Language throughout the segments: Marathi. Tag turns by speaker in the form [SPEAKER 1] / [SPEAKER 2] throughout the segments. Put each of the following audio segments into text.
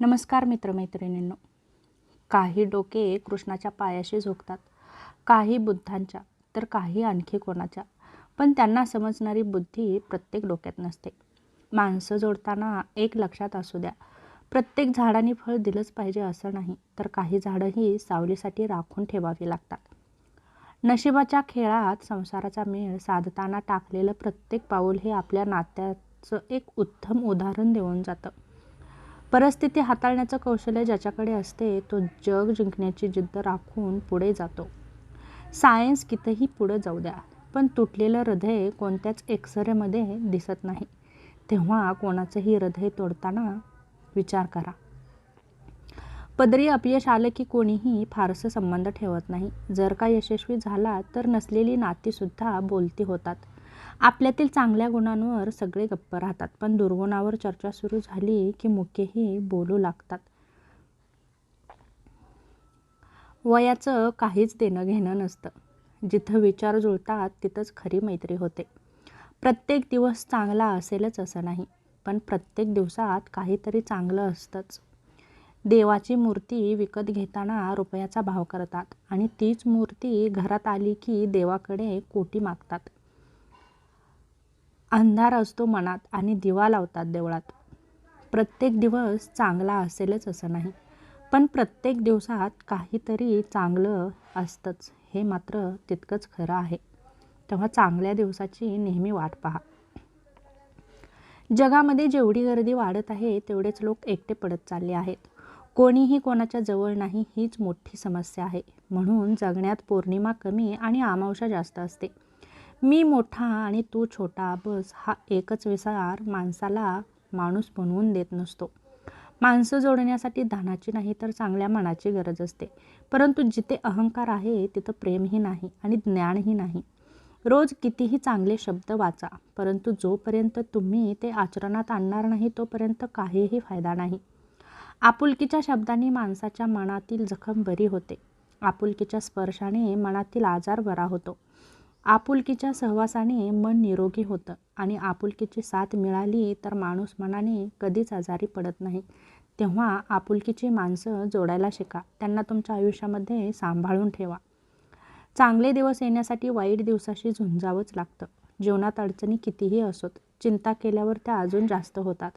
[SPEAKER 1] नमस्कार मित्रमैत्रिणींनो. काही डोके कृष्णाच्या पायाशी झोकतात. काही बुद्धांच्या तर काही आणखी कोणाच्या. पण त्यांना समजणारी बुद्धी प्रत्येक डोक्यात नसते. माणसं जोडताना एक लक्षात असू द्या. प्रत्येक झाडाने फळ दिलंच पाहिजे असं नाही तर काही झाडंही सावलीसाठी राखून ठेवावी लागतात. नशिबाच्या खेळात संसाराचा मेळ साधताना टाकलेलं प्रत्येक पाऊल हे आपल्या नात्याचं एक उत्तम उदाहरण देऊन जातं. परिस्थिती हाताळण्याचं कौशल्य ज्याच्याकडे असते तो जग जिंकण्याची जिद्द राखून पुढे जातो. सायन्स कितीही पुढं जाऊ द्या पण तुटलेलं हृदय कोणत्याच एक्सरेमध्ये दिसत नाही. तेव्हा कोणाचंही हृदय तोडताना विचार करा. पदरी अपयश आलं की कोणीही फारसं संबंध ठेवत नाही. जर का यशस्वी झाला तर नसलेली नातीसुद्धा बोलती होतात. आपल्यातील चांगल्या गुणांवर सगळे गप्प राहतात पण दुर्गुणावर चर्चा सुरू झाली की मुकेही बोलू लागतात. वयाचं काहीच देणं घेणं नसतं. जिथं विचार जुळतात तिथंच खरी मैत्री होते. प्रत्येक दिवस चांगला असेलच असं नाही पण प्रत्येक दिवसात काहीतरी चांगलं असतंच. देवाची मूर्ती विकत घेताना रुपयाचा भाव करतात आणि तीच मूर्ती घरात आली की देवाकडे कोटी मागतात. अंधार असतो मनात आणि दिवा लावतात देवळात. प्रत्येक दिवस चांगला असेलच असं नाही पण प्रत्येक दिवसात काहीतरी चांगलं असतंच हे मात्र तितकंच खरं आहे. तेव्हा चांगल्या दिवसाची नेहमी वाट पहा. जगामध्ये जेवढी गर्दी वाढत आहे तेवढेच लोक एकटे पडत चालले आहेत. कोणीही कोणाच्या जवळ नाही हीच मोठी समस्या आहे. म्हणून जगण्यात पौर्णिमा कमी आणि अमावस्या जास्त असते. मी मोठा आणि तू छोटा बस हा एकच विचार माणसाला माणूस बनवून देत नसतो. माणसं जोडण्यासाठी धानाची नाही तर चांगल्या मनाची गरज असते. परंतु जिथे अहंकार आहे तिथं प्रेमही नाही आणि ज्ञानही नाही. रोज कितीही चांगले शब्द वाचा परंतु जोपर्यंत तुम्ही ते आचरणात आणणार नाही तोपर्यंत काहीही फायदा नाही. आपुलकीच्या शब्दांनी माणसाच्या मनातील जखम बरी होते. आपुलकीच्या स्पर्शाने मनातील आजार बरा होतो. आपुलकीच्या सहवासाने मन निरोगी होतं आणि आपुलकीची साथ मिळाली तर माणूस मनाने कधीच आजारी पडत नाही. तेव्हा आपुलकीची माणसं जोडायला शिका. त्यांना तुमच्या आयुष्यामध्ये सांभाळून ठेवा. चांगले दिवस येण्यासाठी वाईट दिवसाशी झुंजावंच लागतं. जीवनात अडचणी कितीही असोत चिंता केल्यावर त्या अजून जास्त होतात.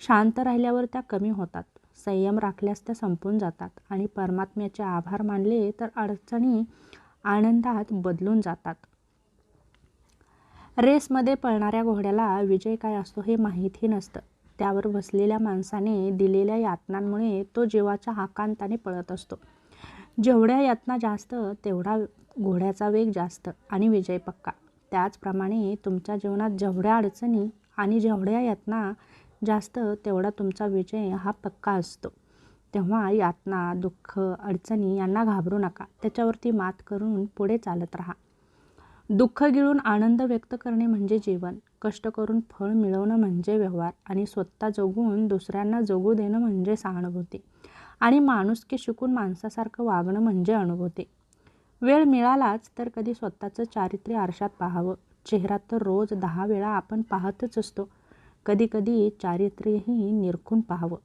[SPEAKER 1] शांत राहिल्यावर त्या कमी होतात. संयम राखल्यास त्या संपून जातात आणि परमात्म्याचे आभार मानले तर अडचणी आनंदात बदलून जातात. रेसमध्ये पळणाऱ्या घोड्याला विजय काय असतो हे माहीतही नसतं. त्यावर बसलेल्या माणसाने दिलेल्या यातनांमुळे तो जीवाच्या हाकांताने पळत असतो. जेवढ्या यातना जास्त तेवढा घोड्याचा वेग जास्त आणि विजय पक्का. त्याचप्रमाणे तुमच्या जीवनात जेवढ्या अडचणी आणि जेवढ्या यातना जास्त तेवढा तुमचा विजय हा पक्का असतो. तेव्हा यातना दुःख अडचणी यांना घाबरू नका. त्याच्यावरती मात करून पुढे चालत राहा. दुःख गिळून आनंद व्यक्त करणे म्हणजे जीवन कष्ट करून फळ मिळवणं म्हणजे व्यवहार आणि स्वतः जगून दुसऱ्यांना जगू देणं म्हणजे सहानुभूती. आणि माणुसकी शिकून माणसासारखं वागणं म्हणजे अनुभूती. वेळ मिळालाच तर कधी स्वतःचं चारित्र्य आरशात पाहावं. चेहरा तर रोज दहा वेळा आपण पाहतच असतो. कधी कधी चारित्र्यही निरखून पाहावं.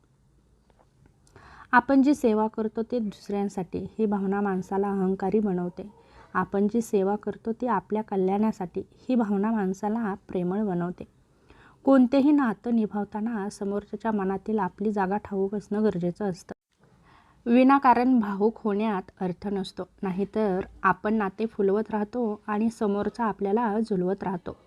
[SPEAKER 1] आपण जी सेवा करतो ते दुसऱ्यांसाठी. ही भावना माणसाला अहंकारी बनवते. आपण जी सेवा करतो ती आपल्या कल्याणासाठी ही भावना माणसाला प्रेमळ बनवते. कोणतेही नातं निभावताना समोरच्याच्या मनातील आपली जागा ठाऊक असणं गरजेचं असतं. विनाकारण भावूक होण्यात अर्थ नसतो. नाहीतर आपण नाते फुलवत राहतो आणि समोरचा आपल्याला झुलवत राहतो.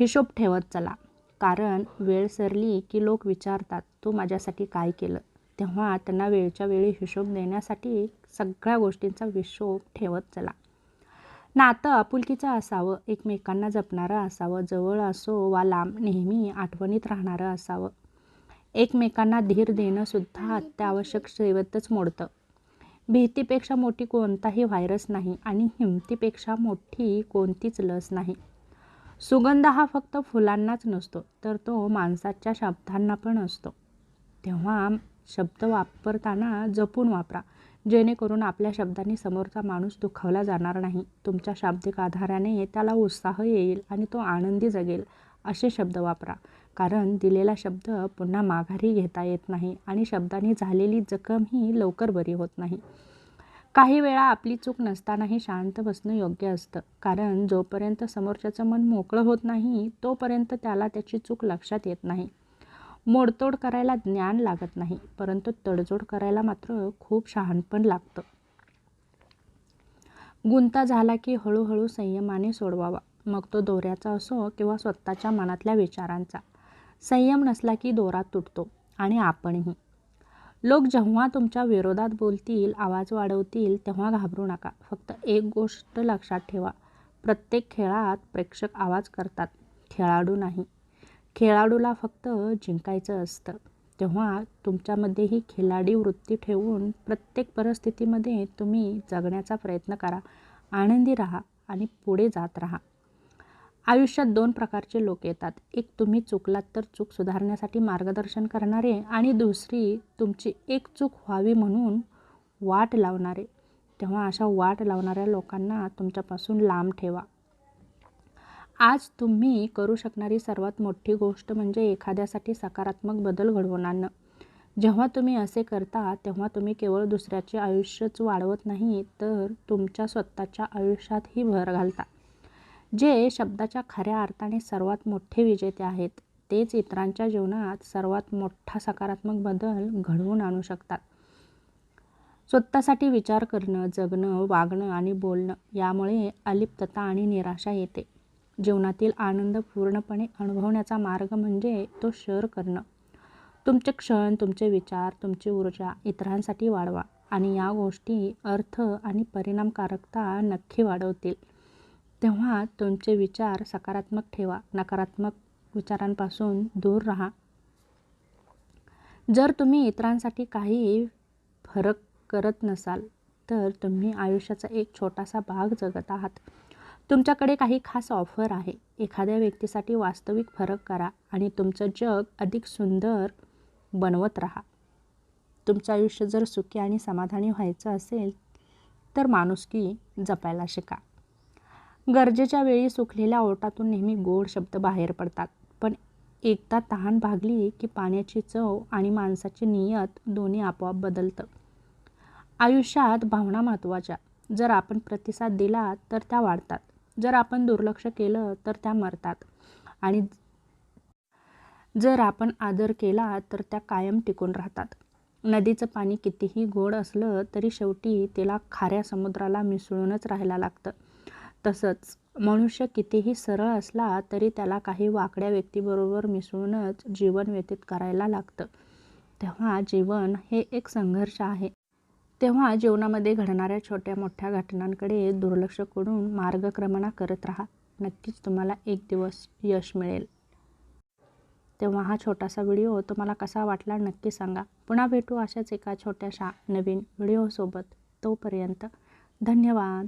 [SPEAKER 1] हिशोब ठेवत चला. कारण वेळ सरली की लोक विचारतात तू माझ्यासाठी काय केलं? तेव्हा त्यांना वेळच्या वेळी हिशोब देण्यासाठी सगळ्या गोष्टींचा हिशोब ठेवत चला. नातं आपुलकीचं असावं एकमेकांना जपणारं असावं जवळ असो वा लांब नेहमी आठवणीत राहणारं असावं. एकमेकांना धीर देणंसुद्धा अत्यावश्यक सेवतच मोडतं. भीतीपेक्षा मोठी कोणताही व्हायरस नाही आणि हिमतीपेक्षा मोठी कोणतीच लस नाही. सुगंध हा फक्त फुलांनाच नसतो तर तो माणसाच्या शब्दांना पण असतो. तेव्हा शब्द वापरताना जपून वापरा. जेणेकरून आपल्या शब्दांनी समोरचा माणूस दुखावला जाणार नाही. तुमच्या शाब्दिक आधाराने त्याला उत्साह येईल आणि तो आनंदी जगेल. असे शब्द वापरा. कारण दिलेला शब्द पुन्हा माघारी घेता येत नाही आणि शब्दाने झालेली जखम ही लवकर बरी होत नाही. काही वेळा आपली चूक नसतानाही शांत बसणं योग्य असतं. कारण जोपर्यंत समोरच्याचं मन मोकळं होत नाही तोपर्यंत त्याला त्याची चूक लक्षात येत नाही. मोडतोड करायला ज्ञान लागत नाही परंतु तडजोड करायला मात्र खूप शहाणपण लागतं. गुंता झाला की हळूहळू संयमाने सोडवावा. मग तो दोऱ्याचा असो किंवा स्वतःच्या मनातल्या विचारांचा. संयम नसला की दोरा तुटतो आणि आपणही. लोक जेव्हा तुमच्या विरोधात बोलतील आवाज वाढवतील तेव्हा घाबरू नका. फक्त एक गोष्ट लक्षात ठेवा. प्रत्येक खेळात प्रेक्षक आवाज करतात. खेळाडू नाही. खेळाडूला फक्त जिंकायचं असतं. तेव्हा तुमच्यामध्ये ही खिलाडी वृत्ती ठेवून प्रत्येक परिस्थितीमध्ये तुम्ही जगण्याचा प्रयत्न करा आनंदी राहा आणि पुढे जात राहा. आयुष्यात दोन प्रकारचे लोक येतात. एक तुम्ही चुकलात तर चूक सुधारण्यासाठी मार्गदर्शन करणारे आणि दुसरी तुमची एक चूक व्हावी म्हणून वाट लावणारे. तेव्हा अशा वाट लावणाऱ्या लोकांना तुमच्यापासून लांब ठेवा. आज तुम्ही करू शकणारी सर्वात मोठी गोष्ट म्हणजे एखाद्यासाठी सकारात्मक बदल घडवून आणणं जेव्हा तुम्ही असे करता तेव्हा तुम्ही केवळ दुसऱ्याचे आयुष्यच वाढवत नाही तर तुमच्या स्वतःच्या आयुष्यातही भर घालता. जे शब्दाच्या खऱ्या अर्थाने सर्वात मोठे विजेते आहेत तेच इतरांच्या जीवनात सर्वात मोठा सकारात्मक बदल घडवून आणू शकतात. स्वतःसाठी विचार करणं जगणं वागणं आणि बोलणं यामुळे अलिप्तता आणि निराशा येते. जीवनातील आनंद पूर्णपणे अनुभवण्याचा मार्ग म्हणजे तो शेअर करणं. तुमचे क्षण तुमचे विचार तुमची ऊर्जा इतरांसाठी वाढवा आणि या गोष्टी अर्थ आणि परिणामकारकता नक्की वाढवतील. तेव्हा तुमचे विचार सकारात्मक ठेवा नकारात्मक विचारांपासून दूर राहा. जर तुम्ही इतरांसाठी काही फरक करत नसाल तर तुम्ही आयुष्याचा एक छोटासा भाग जगत आहात. तुमच्याकडे काही खास ऑफर आहे. एखाद्या व्यक्तीसाठी वास्तविक फरक करा आणि तुमचं जग अधिक सुंदर बनवत राहा. तुमचं आयुष्य जर सुखी आणि समाधानी व्हायचं असेल तर माणुसकी जपायला शिका. गरजेच्या वेळी सुकलेल्या ओटातून नेहमी गोड शब्द बाहेर पडतात. पण एकदा तहान भागली की पाण्याची चव आणि माणसाची नियत दोन्ही आपोआप बदलतं. आयुष्यात भावना महत्त्वाच्या. जर आपण प्रतिसाद दिला तर त्या वाढतात. जर आपण दुर्लक्ष केलं तर त्या मरतात. आणि जर आपण आदर केला तर त्या कायम टिकून राहतात. नदीचं पाणी कितीही गोड असलं तरी शेवटी तिला खाऱ्या समुद्राला मिसळूनच राहायला लागतं. तसंच मनुष्य कितीही सरळ असला तरी त्याला काही वाकड्या व्यक्तीबरोबर मिसळूनच जीवन व्यतीत करायला लागतं. तेव्हा जीवन हे एक संघर्ष आहे. तेव्हा जीवनामध्ये घडणाऱ्या छोट्या मोठ्या घटनांकडे दुर्लक्ष करून मार्गक्रमणा करत राहा. नक्कीच तुम्हाला एक दिवस यश मिळेल. तेव्हा हा छोटासा व्हिडिओ तुम्हाला कसा वाटला नक्की सांगा. पुन्हा भेटू अशाच एका छोट्याशा नवीन व्हिडिओसोबत. तोपर्यंत धन्यवाद.